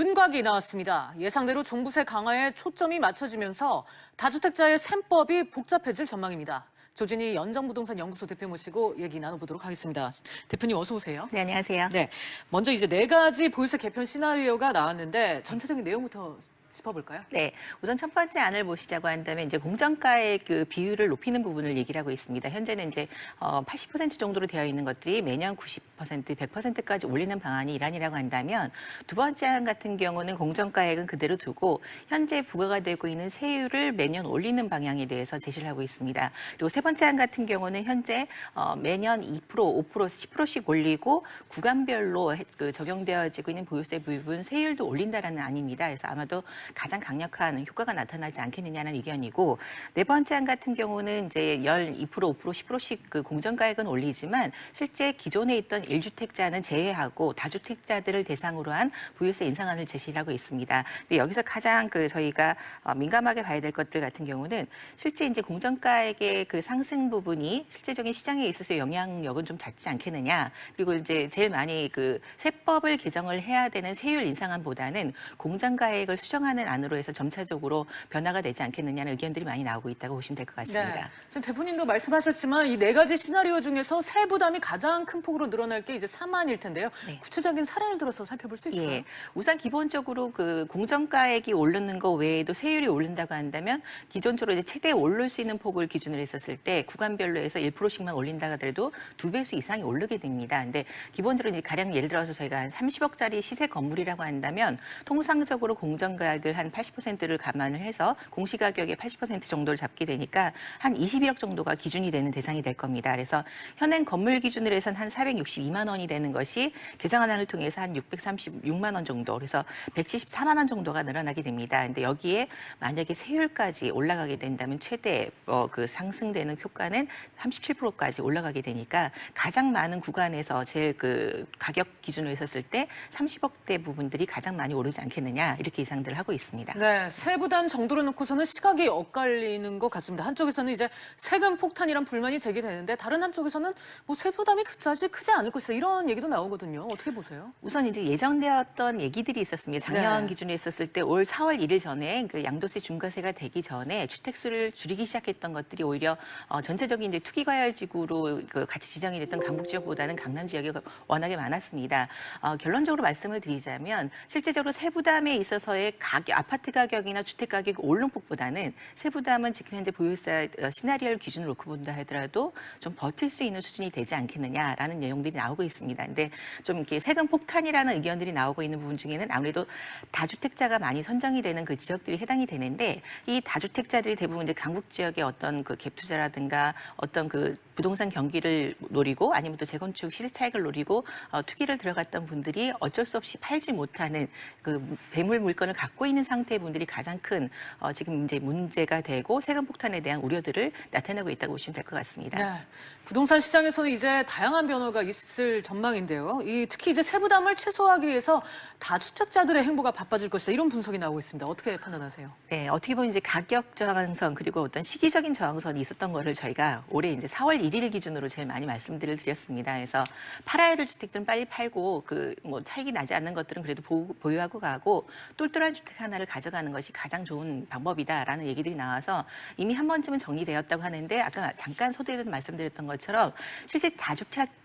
윤곽이 나왔습니다. 예상대로 종부세 강화에 초점이 맞춰지면서 다주택자의 셈법이 복잡해질 전망입니다. 조진희 연정부동산 연구소 대표 모시고 얘기 나눠보도록 하겠습니다. 대표님 어서 오세요. 네, 안녕하세요. 네, 먼저 이제 네 가지 보유세 개편 시나리오가 나왔는데 전체적인 내용부터 짚어볼까요? 네, 우선 첫 번째 안을 보시자고 한다면 이제 공정가의 그 비율을 높이는 부분을 얘기를 하고 있습니다. 현재는 이제 어, 80% 정도로 되어 있는 것들이 매년 90%, 100%까지 올리는 방안이 일환이라고 한다면 두 번째 안 같은 경우는 공정가액은 그대로 두고 현재 부과가 되고 있는 세율을 매년 올리는 방향에 대해서 제시를 하고 있습니다. 그리고 세 번째 안 같은 경우는 현재 어, 매년 2%, 5%, 10%씩 올리고 구간별로 해- 그 적용되어지고 있는 보유세 부분 세율도 올린다라는 안입니다. 그래서 아마도 가장 강력한 효과가 나타나지 않겠느냐는 의견이고 네 번째 안 같은 경우는 이제 12%, 5%, 10%씩 그 공정가액은 올리지만 실제 기존에 있던 1주택자는 제외하고 다주택자들을 대상으로 한 보유세 인상안을 제시를 하고 있습니다. 근데 여기서 가장 그 저희가 어, 민감하게 봐야 될 것들 같은 경우는 실제 이제 공정가액의 그 상승 부분이 실제적인 시장에 있어서 영향력은 좀 작지 않겠느냐. 그리고 이제 제일 많이 그 세법을 개정을 해야 되는 세율 인상안보다는 공정가액을 수정하는 안으로 해서 점차적으로 변화가 되지 않겠느냐는 의견들이 많이 나오고 있다고 보시면 될 것 같습니다. 네. 지금 대표님도 말씀하셨지만 이 네 가지 시나리오 중에서 세 부담이 가장 큰 폭으로 늘어날 게 이제 4만일 텐데요. 네. 구체적인 사례를 들어서 살펴볼 수 있을까요? 예. 우선 기본적으로 그 공정가액이 오르는 거 외에도 세율이 오른다고 한다면 기존적으로 이제 최대 오를 수 있는 폭을 기준으로 했었을 때 구간별로 해서 1%씩만 올린다 하더라도 두 배수 이상이 오르게 됩니다. 근데 기본적으로 이제 가령 예를 들어서 저희가 한 30억짜리 시세 건물이라고 한다면 통상적으로 공정가액 을 한 80%를 감안을 해서 공시가격의 80% 정도를 잡게 되니까 한 21억 정도가 기준이 되는 대상이 될 겁니다. 그래서 현행 건물 기준으로 해서는 한 462만 원이 되는 것이 개정안을 통해서 한 636만 원 정도 그래서 174만 원 정도가 늘어나게 됩니다. 근데 여기에 만약에 세율까지 올라가게 된다면 최대 어, 그 상승되는 효과는 37%까지 올라가게 되니까 가장 많은 구간에서 제일 그 가격 기준으로 했었을 때 30억대 부분들이 가장 많이 오르지 않겠느냐 이렇게 예상들을 하고 있습니다. 네, 세부담 정도로 놓고서는 시각이 엇갈리는 것 같습니다. 한쪽에서는 이제 세금 폭탄이란 불만이 제기되는데 다른 한쪽에서는 뭐 세부담이 그다지 크지 않을 것이다 이런 얘기도 나오거든요. 어떻게 보세요? 우선 이제 예정되었던 얘기들이 있었습니다. 작년 네. 기준에 있었을 때 올 4월 1일 전에 그 양도세 중과세가 되기 전에 주택수를 줄이기 시작했던 것들이 오히려 어, 전체적인 이제 투기과열지구로 그 같이 지정이 됐던 강북 지역보다는 강남 지역이 워낙에 많았습니다. 어, 결론적으로 말씀을 드리자면 실제적으로 세부담에 있어서의 가격, 아파트 가격이나 주택 가격이 오른 폭보다는 세부담은 지금 현재 보유세 어, 시나리오를 기준으로 놓고 본다 하더라도 좀 버틸 수 있는 수준이 되지 않겠느냐라는 내용들이 나오고 있습니다. 근데 좀 이렇게 세금 폭탄이라는 의견들이 나오고 있는 부분 중에는 아무래도 다주택자가 많이 선정이 되는 그 지역들이 해당이 되는데 이 다주택자들이 대부분 이제 강북 지역의 어떤 그 갭 투자라든가 어떤 그 부동산 경기를 노리고 아니면 또 재건축 시세 차익을 노리고 어, 투기를 들어갔던 분들이 어쩔 수 없이 팔지 못하는 그 배물 물건을 갖고 있는 상태의 분들이 가장 큰 어, 지금 이제 문제가 되고 세금 폭탄에 대한 우려들을 나타내고 있다고 보시면 될 것 같습니다. 네, 부동산 시장에서는 이제 다양한 변화가 있을 전망인데요. 이 특히 이제 세부담을 최소화하기 위해서 다주택자들의 행보가 바빠질 것이다 이런 분석이 나오고 있습니다. 어떻게 판단하세요? 네, 어떻게 보면 이제 가격 저항선 그리고 어떤 시기적인 저항선이 있었던 거를 저희가 올해 이제 4월 1일 기준으로 제일 많이 말씀드릴 드렸습니다. 그래서 팔아야 될 주택들은 빨리 팔고 그 뭐 차익이 나지 않는 것들은 그래도 보, 보유하고 가고 똘똘한 주택 하나를 가져가는 것이 가장 좋은 방법이다라는 얘기들이 나와서 이미 한 번쯤은 정리되었다고 하는데 아까 잠깐 서두에도 말씀드렸던 것처럼 실제 다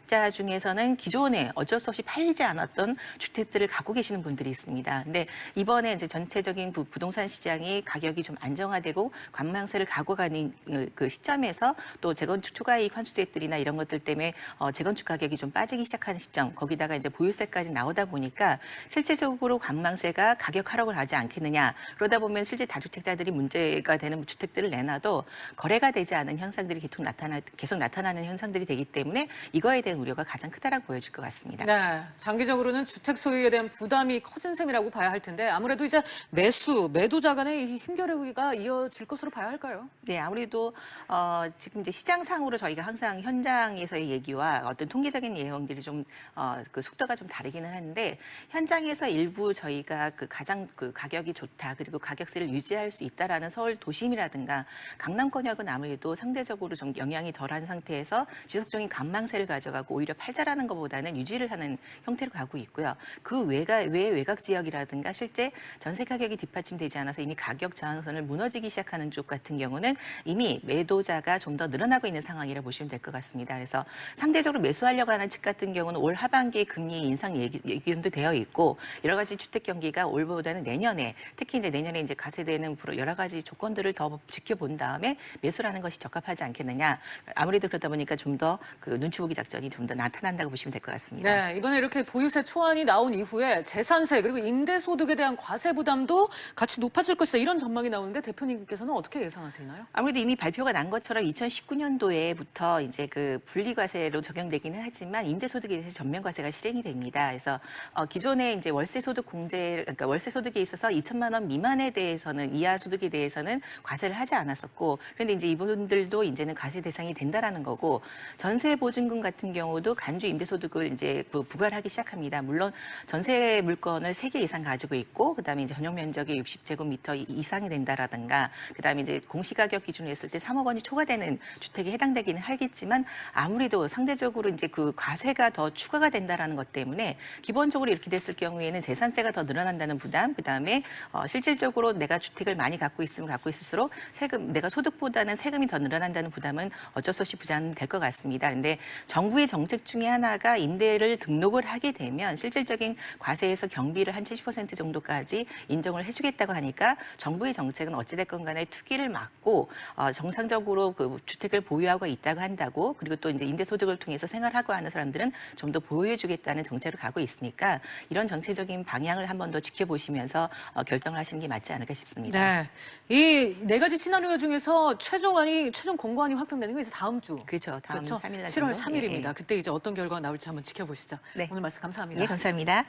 주택자 중에서는 기존에 어쩔 수 없이 팔리지 않았던 주택들을 갖고 계시는 분들이 있습니다. 근데 이번에 이제 전체적인 부, 부동산 시장이 가격이 좀 안정화되고 관망세를 가고 가는 그- 그 시점에서 또 재건축 초과이익 환수제들이나 이런 것들 때문에 어, 재건축 가격이 좀 빠지기 시작하는 시점 거기다가 이제 보유세까지 나오다 보니까 실제적으로 관망세가 가격 하락을 하지 않겠느냐 그러다 보면 실제 다주택자들이 문제가 되는 주택들을 내놔도 거래가 되지 않은 현상들이 계속 나타나 계속 나타나는 현상들이 되기 때문에 이거에 대한 우려가 가장 크다라고 보여질 것 같습니다. 네, 장기적으로는 주택 소유에 대한 부담이 커진 셈이라고 봐야 할 텐데 아무래도 이제 매수, 매도자 간의 이 힘겨루기가 이어질 것으로 봐야 할까요? 네, 아무래도 어, 지금 이제 시장상으로 저희가 항상 현장에서의 얘기와 어떤 통계적인 내용들이 좀 어, 그 속도가 좀 다르기는 하는데 현장에서 일부 저희가 그 가장 그 가격이 좋다 그리고 가격세를 유지할 수 있다라는 서울 도심이라든가 강남권역은 아무래도 상대적으로 좀 영향이 덜한 상태에서 지속적인 관망세를 가져가고 가고 오히려 팔자라는 것보다는 유지를 하는 형태로 가고 있고요. 그 외가 외 외곽 지역이라든가 실제 전세 가격이 뒷받침되지 않아서 이미 가격 저항선을 무너지기 시작하는 쪽 같은 경우는 이미 매도자가 좀 더 늘어나고 있는 상황이라 고 보시면 될 것 같습니다. 그래서 상대적으로 매수하려고 하는 측 같은 경우는 올 하반기에 금리 인상 얘기, 예견도 되어 있고 여러 가지 주택 경기가 올보다는 내년에 특히 이제 내년에 이제 가세되는 여러 가지 조건들을 더 지켜본 다음에 매수라는 것이 적합하지 않겠느냐. 아무래도 그러다 보니까 좀 더 그 눈치 보기 작전이 좀 더 나타난다고 보시면 될 것 같습니다. 네, 이번에 이렇게 보유세 초안이 나온 이후에 재산세 그리고 임대소득에 대한 과세 부담도 같이 높아질 것이다 이런 전망이 나오는데 대표님께서는 어떻게 예상하시나요? 아무래도 이미 발표가 난 것처럼 2019년도에부터 이제 그 분리과세로 적용되기는 하지만 임대소득에 대해서 전면과세가 실행이 됩니다. 그래서 어, 기존에 이제 월세소득 공제, 그러니까 월세소득에 있어서 2천만 원 미만에 대해서는 이하 소득에 대해서는 과세를 하지 않았었고, 그런데 이제 이분들도 이제는 과세 대상이 된다라는 거고, 전세 보증금 같은 경우 도 간주 임대소득을 이제 그 부과하기 시작합니다. 물론 전세 물건을 세 개 이상 가지고 있고, 그다음에 이제 전용 면적이 60제곱미터 이상이 된다라든가, 그다음에 이제 공시가격 기준으로 했을 때 3억 원이 초과되는 주택에 해당되기는 하겠지만 아무래도 상대적으로 이제 그 과세가 더 추가가 된다라는 것 때문에 기본적으로 이렇게 됐을 경우에는 재산세가 더 늘어난다는 부담, 그다음에 어, 실질적으로 내가 주택을 많이 갖고 있으면 갖고 있을수록 세금 내가 소득보다는 세금이 더 늘어난다는 부담은 어쩔 수 없이 부담될 것 같습니다. 근데 정부의 정책 중에 하나가 임대를 등록을 하게 되면 실질적인 과세에서 경비를 한 70% 정도까지 인정을 해주겠다고 하니까 정부의 정책은 어찌됐건 간에 투기를 막고 어, 정상적으로 그 주택을 보유하고 있다고 한다고 그리고 또 이제 임대소득을 통해서 생활하고 하는 사람들은 좀 더 보호해주겠다는 정책을 가고 있으니까 이런 정책적인 방향을 한 번 더 지켜보시면서 어, 결정을 하시는 게 맞지 않을까 싶습니다. 네, 이 네 가지 시나리오 중에서 최종안이 최종 공고안이 확정되는 게 이제 다음 주. 그렇죠. 다음 그렇죠? 3일 날 7월 정도? 3일입니다. 예, 예. 그때 이제 어떤 결과가 나올지 한번 지켜보시죠. 네. 오늘 말씀 감사합니다. 예, 감사합니다.